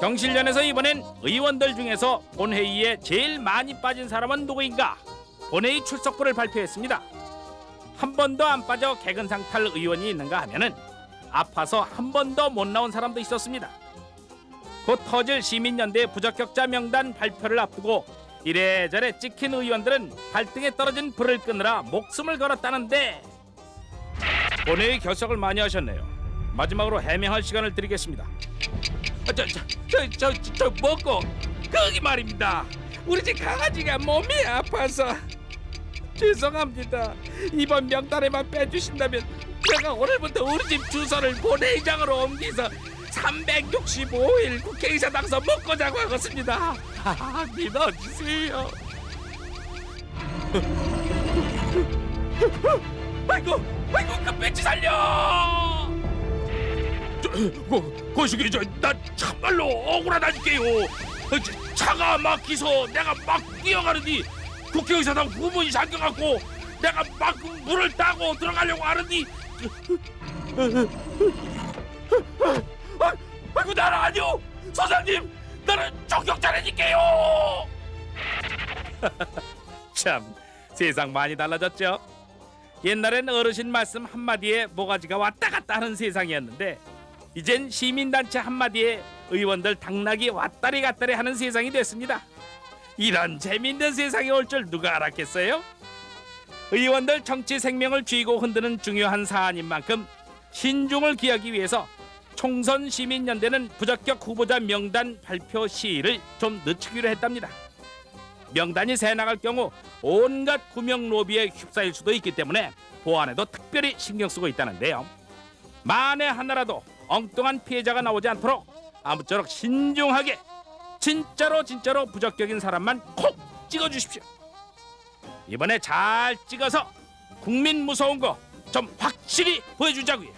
경실련에서 이번엔 의원들 중에서 본회의에 제일 많이 빠진 사람은 누구인가? 본회의 출석부를 발표했습니다. 한 번도 안 빠져 개근 상탈 의원이 있는가 하면은 아파서 한 번도 못 나온 사람도 있었습니다. 곧 터질 시민연대 부적격자 명단 발표를 앞두고 이래저래 찍힌 의원들은 발등에 떨어진 불을 끄느라 목숨을 걸었다는데 본회의 결석을 많이 하셨네요. 마지막으로 해명할 시간을 드리겠습니다. 아, 저, 저, 저, 저, 저, 저 먹고 거기 말입니다. 우리 집 강아지가 몸이 아파서 죄송합니다. 이번 명단에만 빼주신다면 제가 오늘부터 우리 집 주소를 본회의장으로 옮기서 365일 국회의사 당선 먹고 자고 하겠습니다. 아, 믿어주세요. 아이고, 아이고, 그 배치 살려! 저, 고, 고식이 저나 참말로 억울하다니까요. 어, 저, 차가 막히서 내가 막 뛰어가는데 국회의사당 부문이 잠겨갖고 내가 막 물을 따고 들어가려고 하는데. 아, 아이고 나는 아니요. 소장님 나는 적격자라니까요. 참 세상 많이 달라졌죠? 옛날엔 어르신 말씀 한마디에 모가지가 왔다 갔다 하는 세상이었는데 이젠 시민단체 한마디에 의원들 당락이 왔다리 갔다리 하는 세상이 됐습니다 이런 재밌는 세상이 올 줄 누가 알았겠어요? 의원들 정치 생명을 쥐고 흔드는 중요한 사안인 만큼 신중을 기하기 위해서 총선 시민연대는 부적격 후보자 명단 발표 시일을 좀 늦추기로 했답니다. 명단이 새 나갈 경우 온갖 구명 로비에 휩싸일 수도 있기 때문에 보안에도 특별히 신경 쓰고 있다는데요. 만에 하나라도 엉뚱한 피해자가 나오지 않도록 아무쪼록 신중하게 진짜로 진짜로 부적격인 사람만 콕 찍어 주십시오. 이번에 잘 찍어서 국민 무서운 거 좀 확실히 보여주자고요.